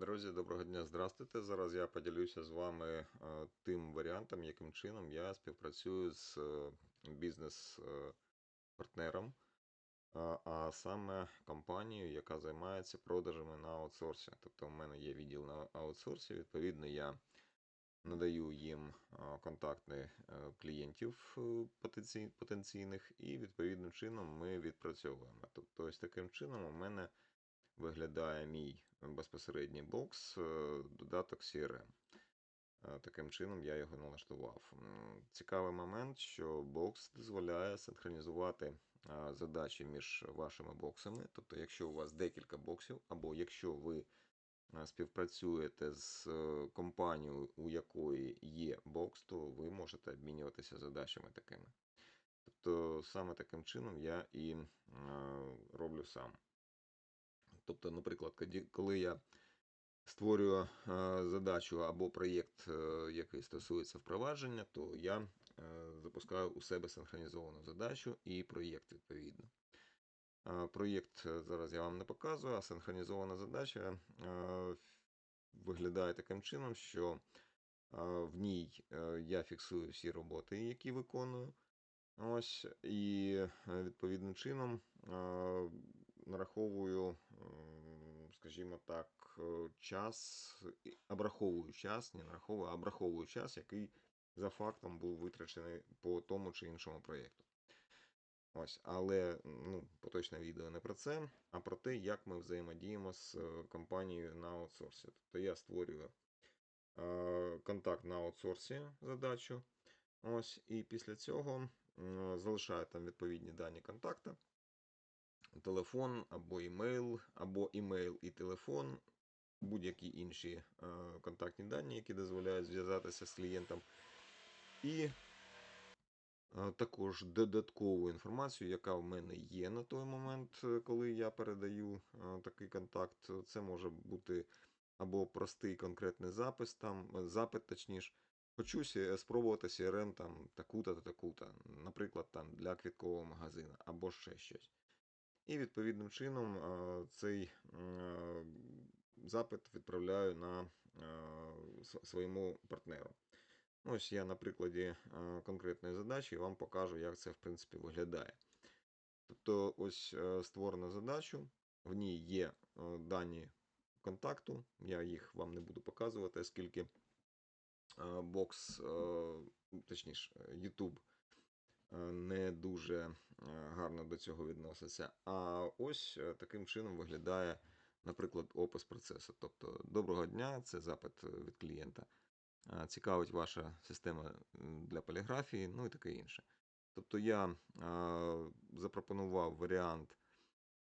Друзі, доброго дня, здравствуйте. Зараз я поділюся з вами е, тим варіантом, яким чином я співпрацюю з е, бізнес-партнером, а- а саме компанією, яка займається продажами на аутсорсі. Тобто, у мене є відділ на аутсорсі, відповідно, я надаю їм контакти е, клієнтів е, потенційних, і відповідним чином ми відпрацьовуємо. Тобто, ось таким чином у мене виглядає мій безпосередній бокс, е, додаток CRM. Е, Таким чином я його налаштував. Цікавий момент, що бокс дозволяє синхронізувати задачі між вашими боксами. Тобто, якщо у вас декілька боксів, або якщо ви співпрацюєте з е, компанією, у якої є бокс, то ви можете обмінюватися задачами такими. Тобто, саме таким чином я і е, роблю сам. Тобто, наприклад, коли я створюю е, задачу або проєкт, е, який стосується впровадження, то я е, запускаю у себе синхронізовану задачу і проєкт відповідно. Проєкт зараз я вам не показую, а синхронізована задача виглядає таким чином, що в ній я фіксую всі роботи, які виконую. Ось, і відповідним чином нараховую, скажімо так, е, час, обраховую час, не нараховую, а обраховую час, який за фактом був витрачений по тому чи іншому проєкту. Ось, але ну, поточне відео не про це, а про те, як ми взаємодіємо з е, компанією на аутсорсі. Тобто я створюю е, контакт на аутсорсі задачу. Ось, і після цього залишаю там відповідні дані контакта, телефон або імейл, або імейл і телефон, будь-які інші е, контактні дані, які дозволяють зв'язатися з клієнтом. І е, також додаткову інформацію, яка в мене є на той момент, е, коли я передаю такий контакт. Це може бути або простий конкретний запис, там, запит, точніше. Хочу спробувати CRM там таку-то та таку-то, наприклад, там для квіткового магазину або ще щось. І відповідним чином е, цей е, запит відправляю на е, своєму партнеру. Ось я на прикладі конкретної задачі вам покажу, як це в принципі виглядає. Тобто, ось створено задачу, в ній є дані контакту. Я їх вам не буду показувати, оскільки бокс, точніше, YouTube не дуже е, гарно до цього відноситься. А ось е, таким чином виглядає, наприклад, опис процесу. Тобто, доброго дня, це запит е, від клієнта. Е, Цікавить ваша система для поліграфії, ну і таке інше. Тобто я е, запропонував варіант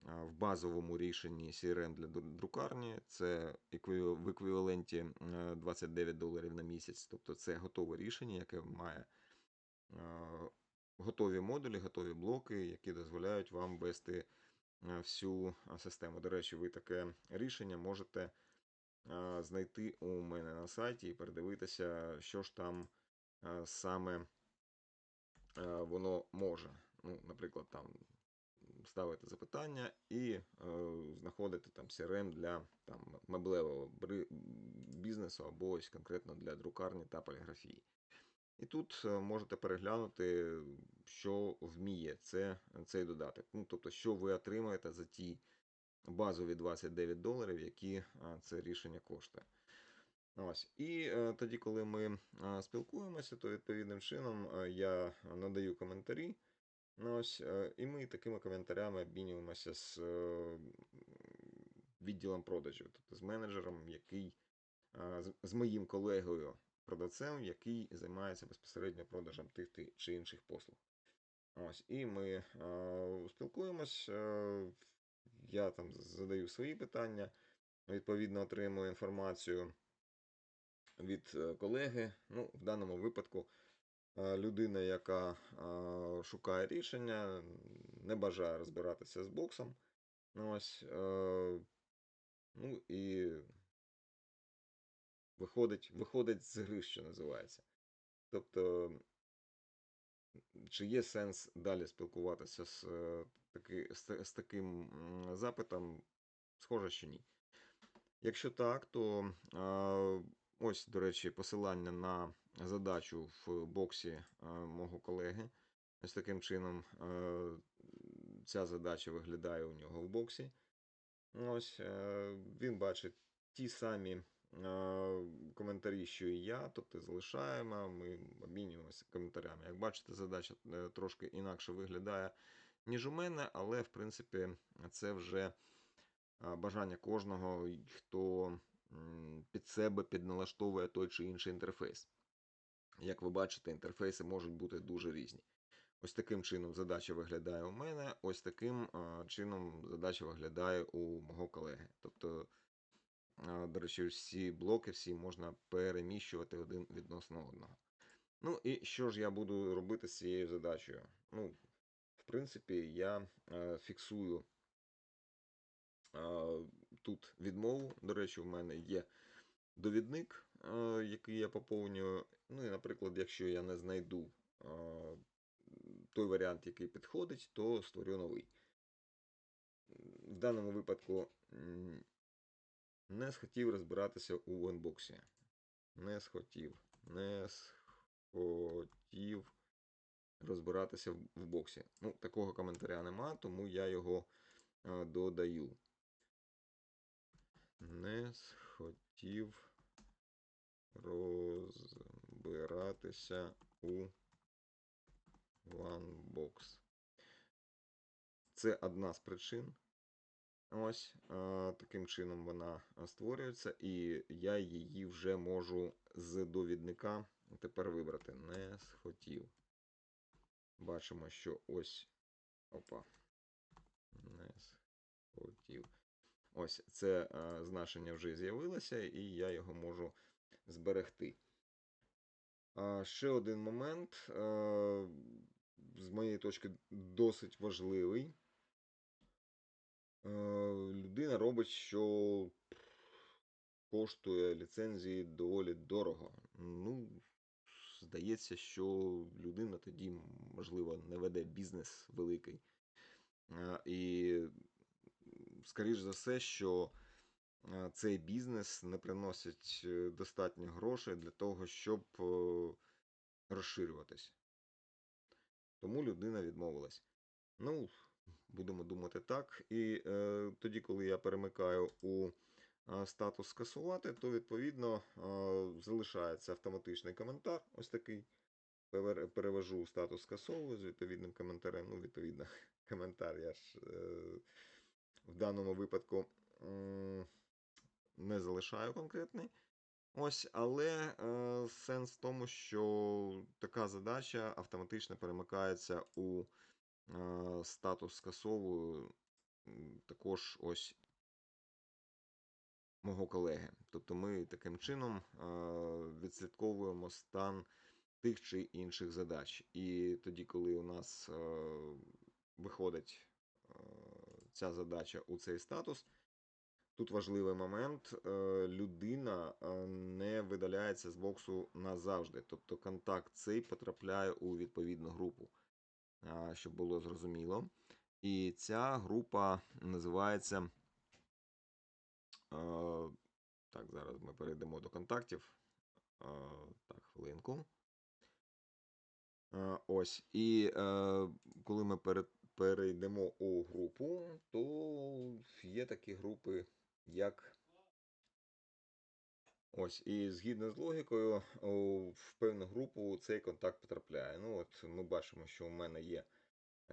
е, в базовому рішенні CRM для друкарні. Це в еквіваленті е, 29 доларів на місяць. Тобто це готове рішення, яке має е, готові модулі, готові блоки, які дозволяють вам вести е, всю систему. До речі, ви таке рішення можете знайти у мене на сайті і передивитися, що ж там саме е, воно може. Ну, наприклад, там ставити запитання і е, знаходити там CRM для там, меблевого бізнесу або ось конкретно для друкарні та поліграфії. І тут е, можете переглянути, що вміє це, цей додаток. Ну, тобто, що ви отримаєте за ті базові 29 доларів, які це рішення коштує. Ось. І е, тоді, коли ми спілкуємося, то відповідним чином е, я надаю коментарі. Ось, і ми такими коментарями обмінюємося з відділом продажів, тобто з менеджером, який з моїм колегою продавцем, який займається безпосередньо продажем тих ти- чи інших послуг. Ось, і ми е, спілкуємось, е, я там задаю свої питання, відповідно отримую інформацію від е, колеги. Ну, в даному випадку е, людина, яка е, шукає рішення, не бажає розбиратися з боксом. Ось, е, ну і виходить, виходить з гри, що називається. Тобто, чи є сенс далі спілкуватися з, е, таки, з, з таким запитом? Схоже, що ні. Якщо так, то ось, до речі, посилання на задачу в боксі а, мого колеги. Ось таким чином а, ця задача виглядає у нього в боксі. Ось е, він бачить ті самі е, коментарі, що і я, тобто залишаємо, ми обмінюємося коментарями. Як бачите, задача е, трошки інакше виглядає, ніж у мене, але в принципі це вже е, бажання кожного, хто під себе підналаштовує той чи інший інтерфейс. Як ви бачите, інтерфейси можуть бути дуже різні. Ось таким чином задача виглядає у мене, ось таким чином задача виглядає у мого колеги. Тобто, до речі, всі блоки всі можна переміщувати один відносно одного. Ну і що ж я буду робити з цією задачею? Ну, в принципі, я а, фіксую тут відмову. До речі, в мене є довідник, а, який я поповнюю. Ну і, наприклад, якщо я не знайду. а, той варіант, який підходить, то створю новий. В даному випадку не схотів розбиратися у Unbox. Не схотів. Не схотів розбиратися в боксі. Ну, такого коментаря нема, тому я його е, додаю. Не схотів розбиратися у OneBox. Це одна з причин. Ось е, таким чином вона створюється, і я її вже можу з довідника тепер вибрати. Не схотів. Бачимо, що ось. Опа. Не схотів. Ось це е, значення вже з'явилося, і я його можу зберегти. Ще один момент, е, з моєї точки, досить важливий. Е, Людина робить, що коштує ліцензії доволі дорого. Ну, здається, що людина тоді, можливо, не веде бізнес великий. Е, І, скоріш за все, що е, цей бізнес не приносить е, достатньо грошей для того, щоб розширюватись. Тому людина відмовилась. Ну, будемо думати так. І е, тоді, коли я перемикаю у е, статус скасувати, то відповідно е, залишається автоматичний коментар. Ось такий. Пере- Перевожу статус скасовую з відповідним коментарем. Ну, відповідно, коментар я ж е, в даному випадку м, не залишаю конкретний. Ось, але е, сенс в тому, що така задача автоматично перемикається у е, статус скасовую також ось мого колеги. Тобто ми таким чином відслідковуємо стан тих чи інших задач. І тоді, коли у нас виходить ця задача у цей статус, Тут важливий момент: е, людина е, не видаляється з боксу назавжди. Тобто контакт цей потрапляє у відповідну групу, щоб було зрозуміло. І ця група називається. Так, зараз ми перейдемо до контактів. Так, хвилинку. Ось. І е, коли ми перейдемо у групу, то є такі групи, як Ось, і згідно з логікою, в певну групу цей контакт потрапляє. Ну, от ми бачимо, що у мене є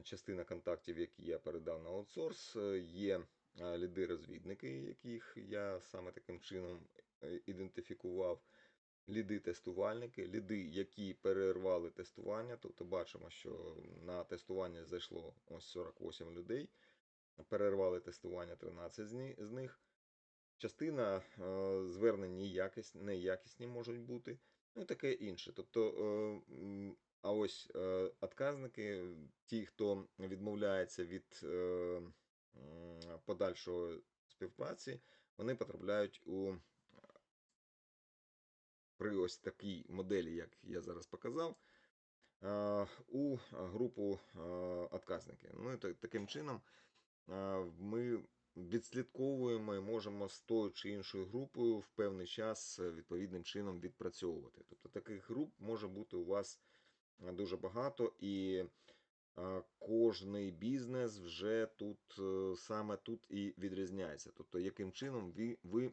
частина контактів, які я передав на аутсорс, е, є е, ліди-розвідники, яких я саме таким чином е, ідентифікував. Ліди-тестувальники, ліди, які перервали тестування. Тобто бачимо, що на тестування зайшло ось 48 людей, перервали тестування 13 з них. Частина звернень неякісні, неякісні можуть бути, ну і таке інше. Тобто, е, а ось е, отказники, ті, хто відмовляється від е, подальшої співпраці, вони потрапляють у при ось такій моделі, як я зараз показав, у групу отказники. Ну і та- таким чином ми відслідковуємо і можемо з тою чи іншою групою в певний час е, відповідним чином відпрацьовувати. Тобто таких груп може бути у вас е, дуже багато, і е, кожний бізнес вже тут саме тут і відрізняється. Тобто, яким чином ви, ви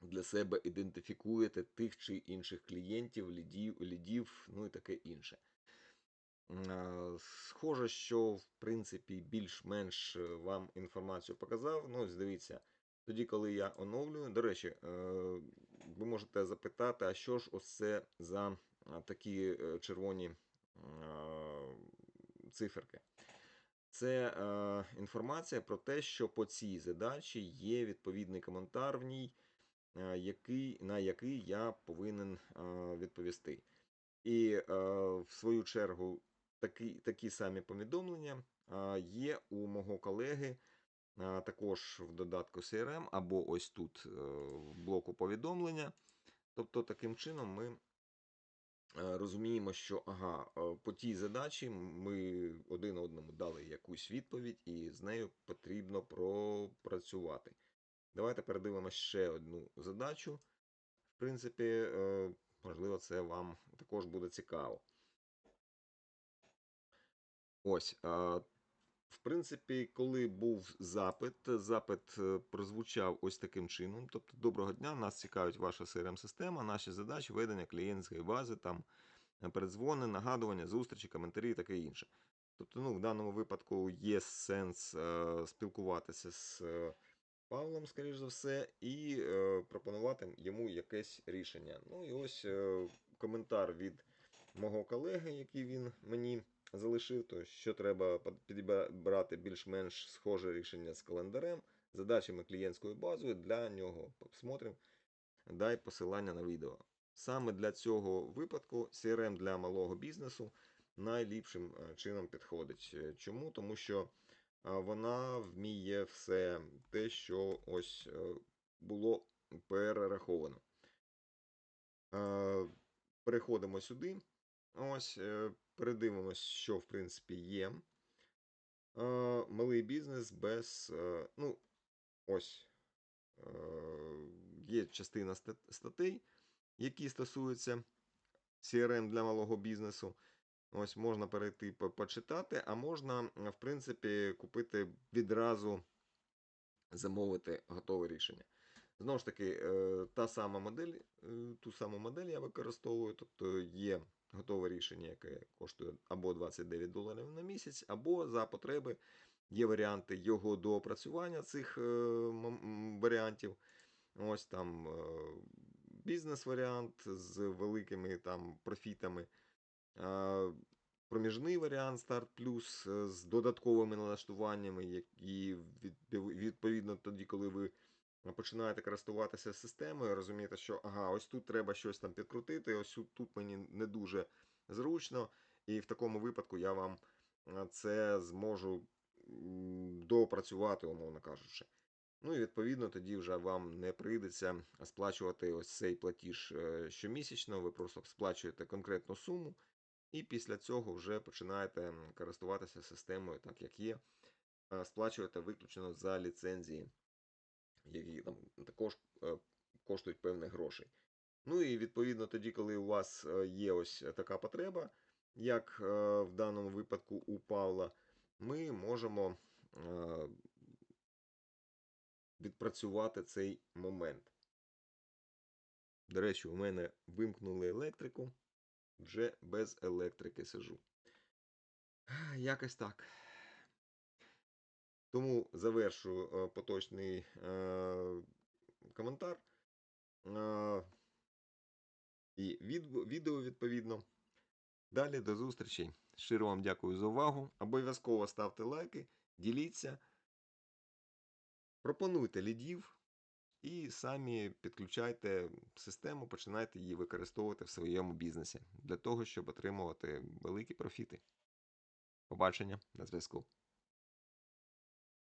для себе ідентифікуєте тих чи інших клієнтів, лідів, лідів ну і таке інше. Схоже, що в принципі більш-менш е, вам інформацію показав. Ну, ось дивіться, тоді, коли я оновлюю, до речі, е, ви можете запитати, а що ж ось це за такі е, червоні циферки? Це інформація про те, що по цій задачі є відповідний коментар в ній, на який я повинен відповісти. І в свою чергу такі, такі самі повідомлення є у мого колеги також в додатку CRM або ось тут е, в блоку повідомлення. Тобто, таким чином ми е, розуміємо, що ага, е, по тій задачі ми один одному дали якусь відповідь, і з нею потрібно пропрацювати. Давайте передивимося ще одну задачу. В принципі, можливо, це вам також буде цікаво. Ось. В принципі, коли був запит, запит е, прозвучав ось таким чином. Тобто, доброго дня, нас цікавить ваша CRM-система, наші задачі, ведення клієнтської бази, там е, передзвони, нагадування, зустрічі, коментарі і таке інше. Тобто, ну, в даному випадку є сенс е, спілкуватися з е, Павлом, скоріш за все, і е, пропонувати йому якесь рішення. Ну і ось е, коментар від мого колеги, який він мені залишив, то що треба підібрати більш-менш схоже рішення з календарем, задачами клієнтською базою для нього. Посмотрим, дай посилання на відео. Саме для цього випадку CRM для малого бізнесу найліпшим е, чином підходить. Е, Чому? Тому що вона вміє все те, що ось е, було перераховано. Е, Переходимо сюди. Ось, е, передивимось, що в принципі є. Е, Малий бізнес без. е, Ну, ось. Є частина статей, які стосуються CRM для малого бізнесу. Ось можна перейти почитати, а можна, в принципі, купити відразу замовити готове рішення. Знову ж таки, та сама модель, ту саму модель я використовую, тобто є готове рішення, яке коштує або 29 доларів на місяць, або за потреби є варіанти його доопрацювання цих е, варіантів. Ось там е, бізнес-варіант з великими там профітами. Е, Проміжний варіант Старт Плюс з додатковими налаштуваннями, які відповідно тоді, коли ви починаєте користуватися системою, розумієте, що ага, ось тут треба щось там підкрутити, ось тут- мені не дуже зручно, і в такому випадку я вам це зможу м, доопрацювати, умовно кажучи. Ну і відповідно тоді вже вам не прийдеться сплачувати ось цей платіж е, щомісячно, ви просто сплачуєте конкретну суму, і після цього вже починаєте користуватися системою так, як є. Сплачуєте виключно за ліцензії, які там також е, коштують певних грошей. Ну і відповідно тоді, коли у вас е, є ось така потреба, як е, в даному випадку у Павла, ми можемо е, відпрацювати цей момент. До речі, у мене вимкнули електрику, вже без електрики сижу. Якось так. Тому завершую е, поточний коментар. І відео відповідно. Далі до зустрічі. Щиро вам дякую за увагу. Обов'язково ставте лайки, діліться, пропонуйте лідів і самі підключайте систему, починайте її використовувати в своєму бізнесі для того, щоб отримувати великі профіти. Побачення на зв'язку.